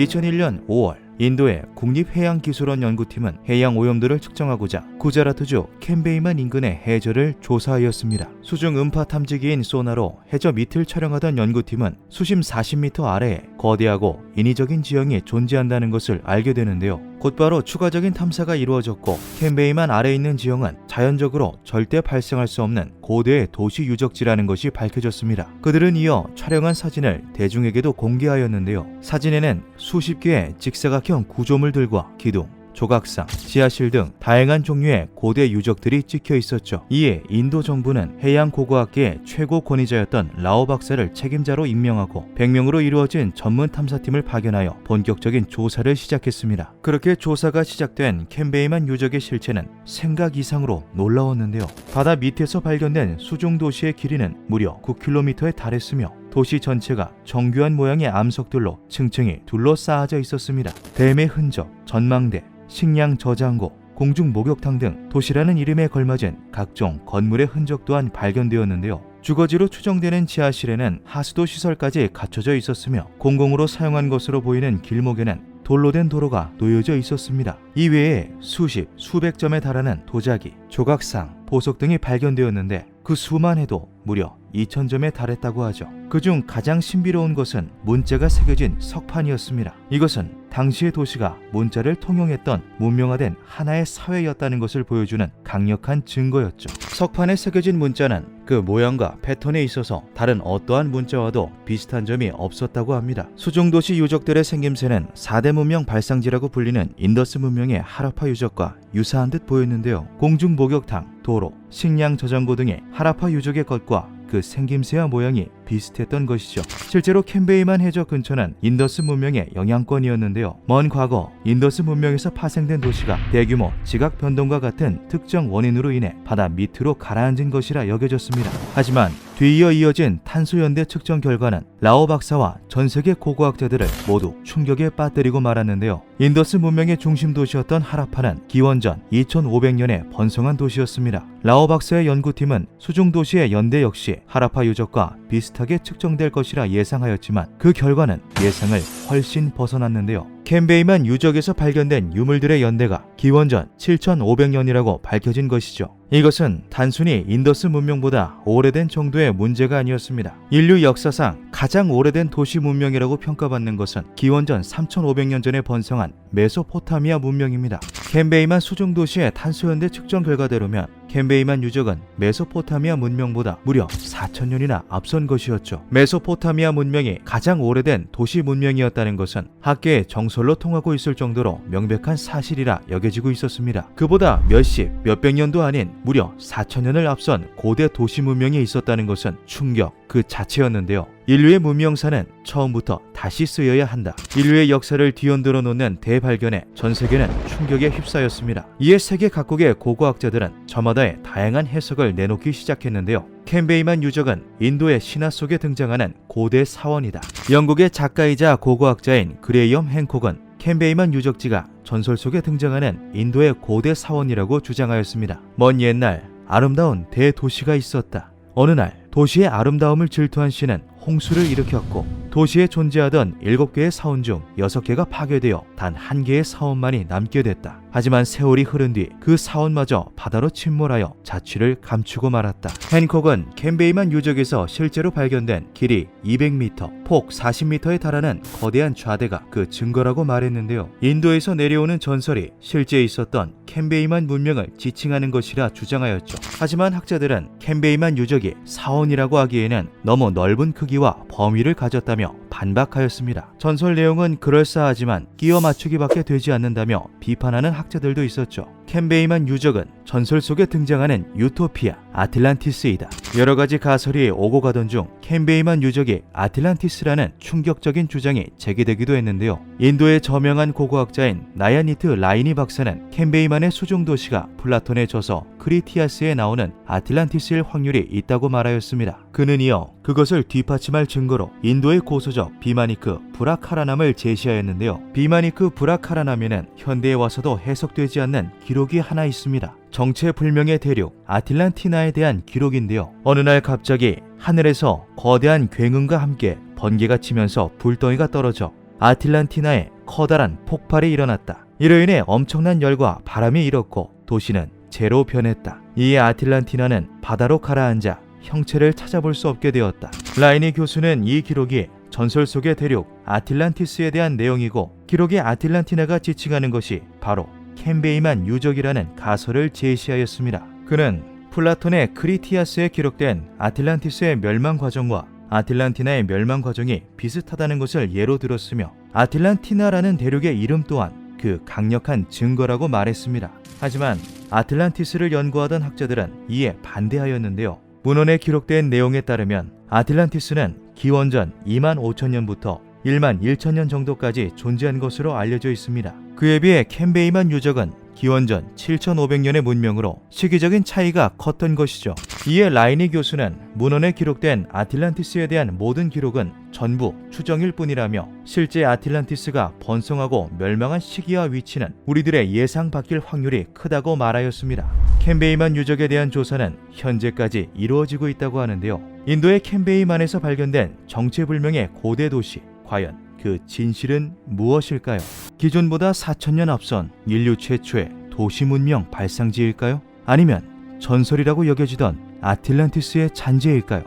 2001년 5월 인도의 국립해양기술원 연구팀은 해양 오염도를 측정하고자 구자라트주 캔베이만 인근의 해저를 조사하였습니다. 수중 음파 탐지기인 소나로 해저 밑을 촬영하던 연구팀은 수심 40m 아래에 거대하고 인위적인 지형이 존재한다는 것을 알게 되는데요. 곧바로 추가적인 탐사가 이루어졌고 캔베이만 아래에 있는 지형은 자연적으로 절대 발생할 수 없는 고대의 도시 유적지라는 것이 밝혀졌습니다. 그들은 이어 촬영한 사진을 대중에게도 공개하였는데요. 사진에는 수십 개의 직사각형 구조물들과 기둥, 조각상, 지하실 등 다양한 종류의 고대 유적들이 찍혀 있었죠. 이에 인도 정부는 해양 고고학계의 최고 권위자였던 라오 박사를 책임자로 임명하고 100명으로 이루어진 전문 탐사팀을 파견하여 본격적인 조사를 시작했습니다. 그렇게 조사가 시작된 캔베이만 유적의 실체는 생각 이상으로 놀라웠는데요. 바다 밑에서 발견된 수중 도시의 길이는 무려 9km에 달했으며 도시 전체가 정교한 모양의 암석들로 층층이 둘러싸여져 있었습니다. 댐의 흔적, 전망대, 식량 저장고, 공중 목욕탕 등 도시라는 이름에 걸맞은 각종 건물의 흔적 또한 발견되었는데요. 주거지로 추정되는 지하실에는 하수도 시설까지 갖춰져 있었으며 공공으로 사용한 것으로 보이는 길목에는 돌로 된 도로가 놓여져 있었습니다. 이외에 수십, 수백 점에 달하는 도자기, 조각상, 보석 등이 발견되었는데 그 수만 해도 무려 2,000점에 달했다고 하죠. 그중 가장 신비로운 것은 문자가 새겨진 석판이었습니다. 이것은 당시의 도시가 문자를 통용했던 문명화된 하나의 사회였다는 것을 보여주는 강력한 증거였죠. 석판에 새겨진 문자는 그 모양과 패턴에 있어서 다른 어떠한 문자와도 비슷한 점이 없었다고 합니다. 수중도시 유적들의 생김새는 4대 문명 발상지라고 불리는 인더스 문명의 하라파 유적과 유사한 듯 보였는데요. 공중 목욕탕, 도로, 식량 저장고 등의 하라파 유적의 것과 그 생김새와 모양이 비슷했던 것이죠. 실제로 캔베이만 해저 근처는 인더스 문명의 영향권이었는데요. 먼 과거 인더스 문명에서 파생된 도시가 대규모 지각 변동과 같은 특정 원인으로 인해 바다 밑으로 가라앉은 것이라 여겨졌습니다. 하지만 뒤이어 이어진 탄소 연대 측정 결과는 라오 박사와 전 세계 고고학자들을 모두 충격에 빠뜨리고 말았는데요. 인더스 문명의 중심 도시였던 하라파는 기원전 2500년에 번성한 도시였습니다. 라오 박사의 연구팀은 수중 도시의 연대 역시 하라파 유적과 비슷하게 측정될 것이라 예상하였지만 그 결과는 예상을 훨씬 벗어났는데요. 캔베이만 유적에서 발견된 유물들의 연대가 기원전 7500년이라고 밝혀진 것이죠. 이것은 단순히 인더스 문명보다 오래된 정도의 문제가 아니었습니다. 인류 역사상 가장 오래된 도시 문명이라고 평가받는 것은 기원전 3500년 전에 번성한 메소포타미아 문명입니다. 캔베이만 수중 도시의 탄소연대 측정 결과대로면 캔베이만 유적은 메소포타미아 문명보다 무려 4000년이나 앞선 것이었죠. 메소포타미아 문명이 가장 오래된 도시 문명이었다는 것은 학계의 정설로 통하고 있을 정도로 명백한 사실이라 여겨지고 있었습니다. 그보다 몇십, 몇백 년도 아닌 무려 4000년을 앞선 고대 도시 문명이 있었다는 것은 충격 그 자체였는데요. 인류의 문명사는 처음부터 다시 쓰여야 한다. 인류의 역사를 뒤흔들어 놓는 대발견에 전 세계는 충격에 휩싸였습니다. 이에 세계 각국의 고고학자들은 저마다의 다양한 해석을 내놓기 시작했는데요. 캔베이만 유적은 인도의 신화 속에 등장하는 고대 사원이다. 영국의 작가이자 고고학자인 그레이엄 행콕은 캔베이만 유적지가 전설 속에 등장하는 인도의 고대 사원이라고 주장하였습니다. 먼 옛날 아름다운 대도시가 있었다. 어느 날 도시의 아름다움을 질투한 신은 홍수를 일으켰고 도시에 존재하던 7개의 사원 중 6개가 파괴되어 단한 개의 사원만이 남게 됐다. 하지만 세월이 흐른 뒤 그 사원마저 바다로 침몰하여 자취를 감추고 말았다. 헨콕은 캔베이만 유적에서 실제로 발견된 길이 200m, 폭 40m에 달하는 거대한 좌대가 그 증거라고 말했는데요. 인도에서 내려오는 전설이 실제 있었던 캔베이만 문명을 지칭하는 것이라 주장하였죠. 하지만 학자들은 캔베이만 유적이 사원이라고 하기에는 너무 넓은 크기와 범위를 가졌다며 반박하였습니다. 전설 내용은 그럴싸하지만 끼워 맞추기밖에 되지 않는다며 비판하는 학자들도 있었죠. 캔베이만 유적은 전설 속에 등장하는 유토피아 아틀란티스이다. 여러 가지 가설이 오고 가던 중 캔베이만 유적이 아틀란티스라는 충격적인 주장이 제기되기도 했는데요. 인도의 저명한 고고학자인 나야니트 라이니 박사는 캔베이만의 수중 도시가 플라톤의 저서 크리티아스에 나오는 아틀란티스일 확률이 있다고 말하였습니다. 그는 이어 그것을 뒷받침할 증거로 인도의 고서적 비마니크 브라카라남을 제시하였는데요. 비마니크 브라카라남에는 현대에 와서도 해석되지 않는 기록 이 하나 있습니다. 정체불명의 대륙 아틀란티나에 대한 기록인데요. 어느 날 갑자기 하늘에서 거대한 굉음과 함께 번개가 치면서 불덩이가 떨어져 아틀란티나에 커다란 폭발이 일어났다. 이로 인해 엄청난 열과 바람이 일었고 도시는 재로 변했다. 이에 아틀란티나는 바다로 가라앉아 형체를 찾아볼 수 없게 되었다. 라이니 교수는 이 기록이 전설 속의 대륙 아틀란티스에 대한 내용이고 기록의 아틀란티나가 지칭하는 것이 바로 캔베이만 유적이라는 가설을 제시하였습니다. 그는 플라톤의 크리티아스에 기록된 아틀란티스의 멸망 과정과 아틀란티나의 멸망 과정이 비슷하다는 것을 예로 들었으며 아틀란티나라는 대륙의 이름 또한 그 강력한 증거라고 말했습니다. 하지만 아틀란티스를 연구하던 학자들은 이에 반대하였는데요. 문헌에 기록된 내용에 따르면 아틀란티스는 기원전 2만 5천 년부터 1만 1천 년 정도까지 존재한 것으로 알려져 있습니다. 그에 비해 캔베이만 유적은 기원전 7,500년의 문명으로 시기적인 차이가 컸던 것이죠. 이에 라이니 교수는 문헌에 기록된 아틀란티스에 대한 모든 기록은 전부 추정일 뿐이라며 실제 아틀란티스가 번성하고 멸망한 시기와 위치는 우리들의 예상 바뀔 확률이 크다고 말하였습니다. 캔베이만 유적에 대한 조사는 현재까지 이루어지고 있다고 하는데요. 인도의 캔베이만에서 발견된 정체불명의 고대 도시 과연 그 진실은 무엇일까요? 기존보다 4천년 앞선 인류 최초의 도시 문명 발상지일까요? 아니면 전설이라고 여겨지던 아틀란티스의 잔재일까요?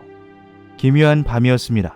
기묘한 밤이었습니다.